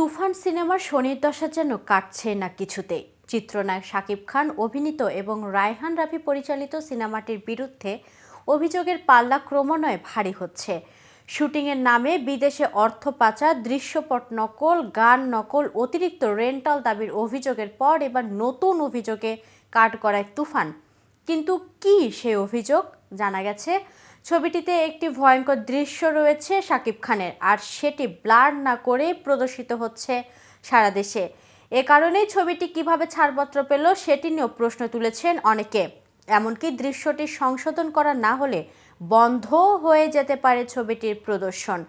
তুফান সিনেমার শনির দশা যেন কাটছে না কিছুতেই চিত্রনায়ক শাকিব খান, অভিনীত এবং রায়হান রাফি পরিচালিত সিনেমাটির বিরুদ্ধে অভিযোগের পাল্লা ক্রমান্বয়ে ভারী হচ্ছে। শুটিংয়ের নামে বিদেশে অর্থ পাচার, দৃশ্যপট নকল, গান নকল, অতিরিক্ত রেন্টাল দাবির অভিযোগের পর এবার নতুন অভিযোগে কাট করায় তুফান। কিন্তু কি সেই অভিযোগ? জানা গেছে ছবিটিতে একটি ভয়ঙ্কর দৃশ্য রয়েছে শাকিব খানের, আর সেটি ব্লার না করে প্রদর্শিত হচ্ছে সারা দেশে। এ কারণেই ছবিটি কীভাবে ছাড়পত্র পেল সেটি নিয়েও প্রশ্ন তুলেছেন অনেকে। এমনকি দৃশ্যটি সংশোধন করা না হলে বন্ধ হয়ে যেতে পারে ছবিটির প্রদর্শন।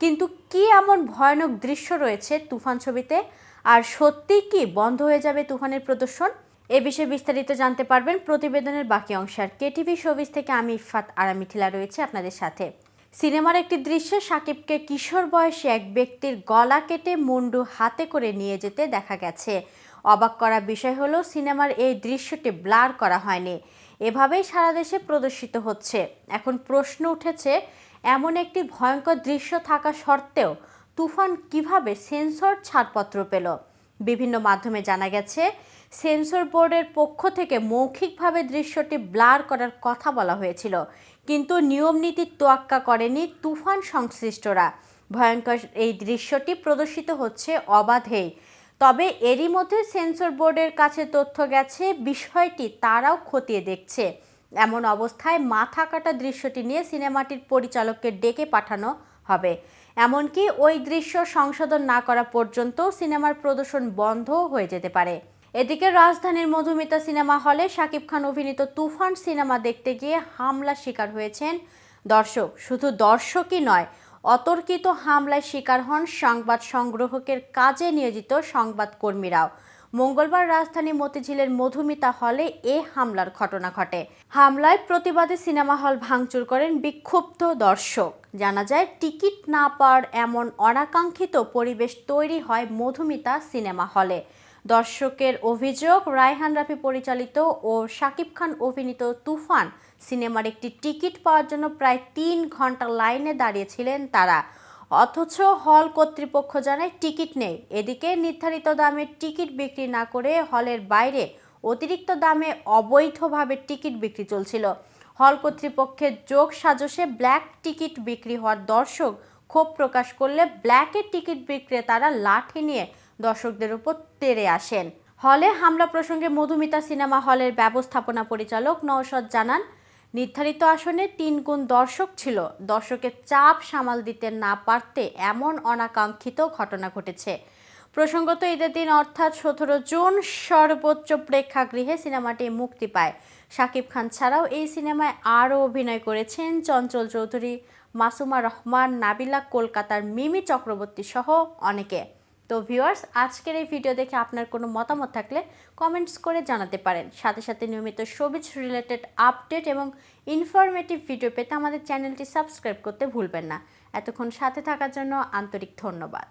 কিন্তু কি এমন ভয়ানক দৃশ্য রয়েছে তুফান ছবিতে? আর সত্যি কি বন্ধ হয়ে যাবে তুফানের প্রদর্শন? এ বিষয়ে বিস্তারিত জানতে পারবেন প্রতিবেদনের বাকি অংশ। আর কেটিভি শোবিজ থেকে আমি ইফাত আরামিথিলা রয়েছে আপনাদের সাথে। সিনেমার একটি দৃশ্যে সাকিবকে কিশোর বয়সে এক ব্যক্তির গলা কেটে মুন্ডু হাতে করে নিয়ে যেতে দেখা গেছে। অবাক করা বিষয় হলো, সিনেমার এই দৃশ্যটি ব্লার করা হয়নি। এভাবেই সারা দেশে প্রদর্শিত হচ্ছে। এখন প্রশ্ন উঠেছে, এমন একটি ভয়ঙ্কর দৃশ্য থাকা সত্ত্বেও তুফান কীভাবে সেন্সর ছাড়পত্র পেল? বিভিন্ন মাধ্যমে জানা গেছে, সেন্সর বোর্ডের পক্ষ থেকে মৌখিকভাবে দৃশ্যটি ব্লার করার কথা বলা হয়েছিল। কিন্তু নিয়ম নীতির তোয়াক্কা করেনি তুফান সংশ্লিষ্টরা। ভয়ঙ্কর এই দৃশ্যটি প্রদর্শিত হচ্ছে অবাধেই। তবে এরই মধ্যে সেন্সর বোর্ডের কাছে তথ্য গেছে, বিষয়টি তারাও খতিয়ে দেখছে। এমন অবস্থায় মাথা কাটা দৃশ্যটি নিয়ে সিনেমাটির পরিচালককে ডেকে পাঠানো হবে। এমনকি ওই দৃশ্য সংশোধন না করা পর্যন্ত সিনেমার প্রদর্শন বন্ধ হয়ে যেতে পারে। এদিকে রাজধানীর মধুমিতা সিনেমা হলে শাকিব খান অভিনীত তুফান সিনেমা দেখতে গিয়ে হামলা শিকার হয়েছেন দর্শক। শুধু দর্শকই নয়, অতর্কিত হামলায় শিকার হন সংবাদ সংগ্রহকের কাজে নিয়োজিত সংবাদকর্মীরাও। মঙ্গলবার রাজধানী মতিঝিলের মধুমিতা হলে এ হামলার ঘটনা ঘটে। হামলায় প্রতিবাদে সিনেমা হল ভাঙচুর করেন বিক্ষুব্ধ দর্শক। জানা যায়, টিকিট না পাওয়ার এমন অনাকাঙ্ক্ষিত পরিবেশ তৈরি হয় মধুমিতা সিনেমা হলে। দর্শকের অভিযোগ, রায়হান রাফি পরিচালিত ও শাকিব খান অভিনীত তুফান সিনেমার একটি টিকিট পাওয়ার জন্য প্রায় তিন ঘণ্টা লাইনে দাঁড়িয়েছিলেন তারা। অথচ হল কর্তৃপক্ষ জানায় টিকিট নেই। এদিকে নির্ধারিত দামে টিকিট বিক্রি না করে হলের বাইরে অতিরিক্ত দামে অবৈধভাবে টিকিট বিক্রি চলছিল। হল কর্তৃপক্ষের যোগ সাজসে ব্ল্যাক টিকিট বিক্রি হওয়ার দর্শক ক্ষোভ প্রকাশ করলে ব্ল্যাকের টিকিট বিক্রেতারা লাঠি নিয়ে দর্শকদের উপর তেড়ে আসেন। হলে হামলা প্রসঙ্গে মধুমিতা সিনেমা হলের ব্যবস্থাপনা পরিচালক নওশদ জানান নির্ধারিত আসনে তিন গুণ দর্শক ছিল। দর্শকের চাপ সামাল দিতে না পারতে এমন অনাকাঙ্ক্ষিত ঘটনা ঘটেছে। প্রসঙ্গত ঈদের দিন অর্থাৎ সতেরো জুন সর্বোচ্চ প্রেক্ষাগৃহে সিনেমাটি মুক্তি পায়। শাকিব খান ছাড়াও এই সিনেমায় আরও অভিনয় করেছেন চঞ্চল চৌধুরী, মাসুমা রহমান, নাবিলা, কলকাতার মিমি চক্রবর্তী সহ অনেকে। তো ভিউয়ার্স, আজকের এই ভিডিও দেখে আপনার কোনো মতামত থাকলে কমেন্টস করে জানাতে পারেন। সাথে সাথে নিয়মিত সবিজ রিলেটেড আপডেট এবং ইনফরমেটিভ ভিডিও পেতে আমাদের চ্যানেলটি সাবস্ক্রাইব করতে ভুলবেন না। এতক্ষণ সাথে থাকার জন্য আন্তরিক ধন্যবাদ।